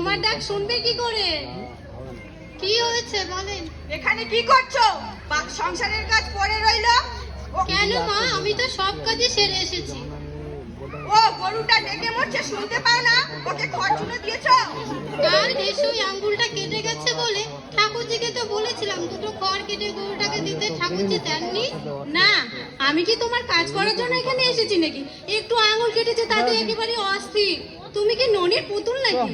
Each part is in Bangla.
তোমার ডাক শুনবে কি করে? কি হয়েছে বলেন। এখানে কি করছ? সংসারের কাজ পড়ে রইল? কেন মা? আমি তো সব কাজে সেরে এসেছি। ও গরুটা ডেকে মরছে শুনতে পাও না? ওকে খরচুনো দিয়েছ? কাল ওই আঙ্গুলটা কেটে গেছে বলে ঠাকুরজিকে তো বলেছিলাম দুটো খড় কেটে গরুটাকে দিতে। ঠাকুরজি দেননি না আমি কি তোমার কাজ করার জন্য এখানে এসেছি নাকি? একটু আঙুল কেটেছে তাতে একেবারে অস্থির। তুমি কি ননির পুতুল নাকি?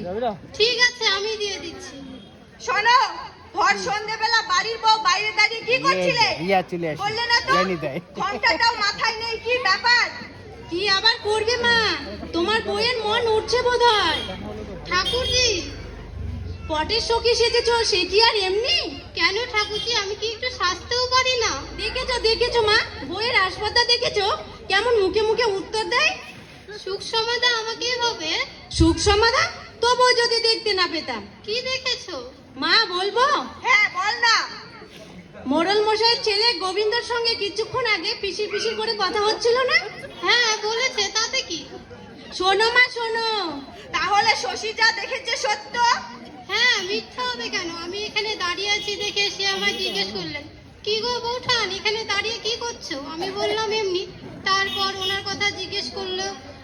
ঠিক আছে আমি দিয়ে দিচ্ছি। শোনো ভর সন্ধেবেলা বাড়ির বউ বাইরে দাঁড়িয়ে কি করছিলে? রিয়া চলে আসে। বললে না তো? জানি তাই ঘন্টাটাও মাথায় নেই কি ব্যাপার? কি আবার করবে মা? তোমার বইয়ের মন উঠছে বোধহয়। ঠাকুরজি পটের সখী সেজেছ সে কি আর এমনি? কেন ঠাকুরজি আমি কি একটু সাজতেও পারি না? দেখেছ দেখেছ মা বইয়ের আসপাতা দেখেছ? কেমন মুখে মুখে উত্তর দেয়? সুখ সমাধা আমাকে হবে। সুখ সমাধান? তবুও যদি দেখতে না পেতাম। কি দেখেছ? মা বলব? হ্যাঁ বল না। মোড়ল মশাইয়ের ছেলে গোবিন্দর সঙ্গে কিছুক্ষণ আগে পিসির পিসির করে কথা হচ্ছিল না? হ্যাঁ বলেছে তাতে কি? শোনো মা শোনো। তাহলে শশী যা দেখেছে সত্য? হ্যাঁ মিথ্যা হবে কেন? আমি এখানে দাঁড়িয়ে আছি দেখে সে আমায় জিজ্ঞেস করলেন কি গো বৌঠান এখানে দাঁড়িয়ে কি করছ? আমি বললাম এমনি। তারপর ওনার কথা জিজ্ঞেস করল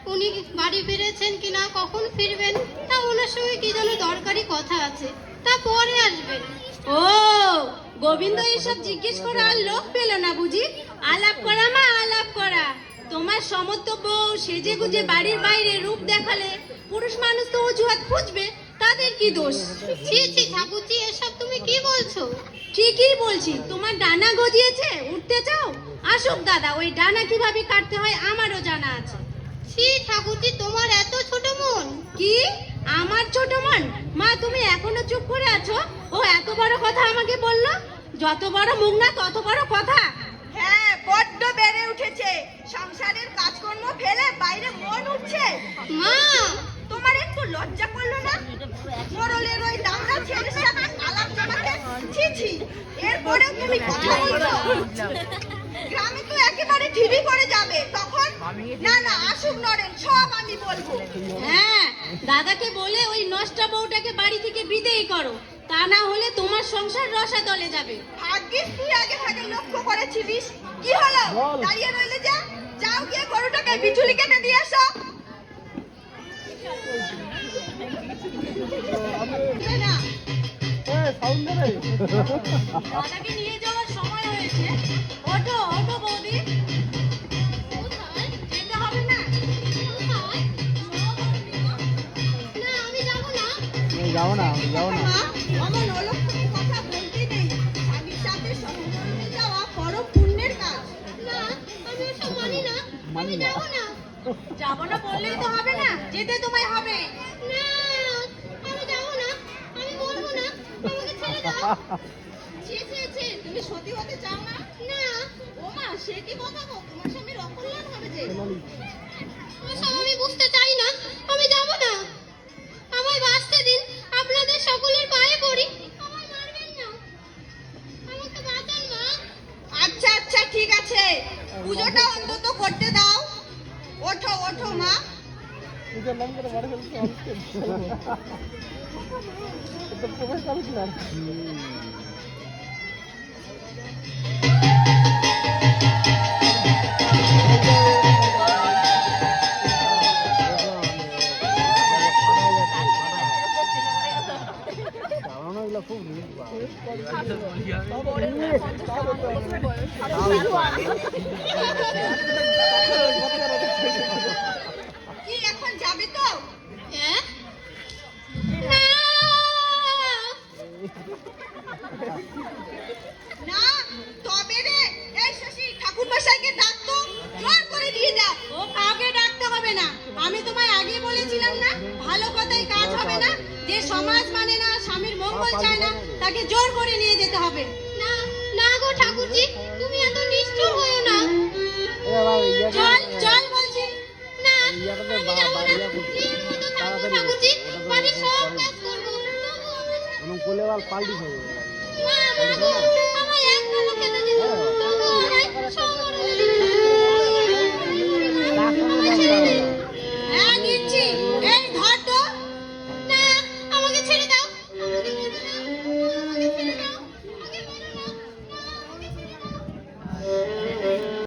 উনি বাড়ি ফিরেছেন কিনা কখন ফিরবেন তা ওনার সঙ্গে কি যেন দরকারি কথা আছে তা পরে আসবেন ও গোবিন্দ এইসব জিজ্ঞেস করা আর লোক পেল না বুঝি। আলাপ করা মা আলাপ করা। তোমার সমস্ত বউ সেজে গুজে বাড়ির বাইরে রূপ দেখালে পুরুষ মানুষ তো অজুহাত খুঁজবে তাদের কি দোষ? ছি ছি ঠাকুরজি এসব তুমি কি বলছো? ঠিকই বলছি তোমার ডানা গজিয়েছে উঠতে চাও? আসুক দাদা ওই ডানা কীভাবে কাটতে হয় আমারও জানা আছে। ঠাকুরজি তোমার এত ছোট মন? কি? আমার ছোট মন? মা তুমি এখনও চুপ করে আছো? ও এত বড় কথা আমাকে বলল? যত বড় মুখ না তত বড় কথা। হ্যাঁ বড্ড বেড়ে উঠেছে। সংসারের কাজকর্ম ফেলে বাইরে মন উঠছে। মা! তোমার একটু লজ্জা করল না? মোরলের ওই দামড়া ছেলের সাথে আলাপ জমাতে ছি ছি। এরপরে তুমি কথা বলছো? গ্রামে তো একেবারে ঢিবি করে যাবে তখন না না আসুক নরেন সব আমি বলব হ্যাঁ দাদাকে বলে ওই নষ্টা বউটাকে বাড়ি থেকে বিদেয় করো। তা না হলে তোমার সংসার রসা দলে যাবে। ভাগ্যিস তুই আগে ভাগে লক্ষ্য করেছিলিস। কি হলো? দাঁড়িয়ে রইলে যা। যাও গিয়ে গরুটাকে বিচুলি কেটে দিয়ে আসো দাদাকে নিয়ে যাওয়ার সময় হয়েছে। যাব না যাব না। মা, অমন কথা বলতে নেই। স্বামীর সাথে সমুদ্রে যাওয়া পরম পুণ্যের কাজ। না আমি ওসব মানি না না। যাব না। যাব না বললেই তো হবে না যেতে তোমায় হবে। না আমি যাব না আমি বলব না আমাকে ছেড়ে দাও। ছি, ছি, ছি, তুমি সতী হতে চাও না? না। ও সে কি কথা তোমার স্বামীর অকল্যাণ হবে যে। ওসব খুব কি সমাজ মানে না স্বামীর মঙ্গল চায় না তাকে জোর করে নিয়ে যেতে হবে। না না গো ঠাকুরজি তুমি এত নিষ্ঠুর হয়েও না। চল চল বলছি। না আমি যাব না। ঠাকুরজি বাড়ির সব কাজ করব। তবু আমি কোলে বার পাল্টি হয়ে যাবে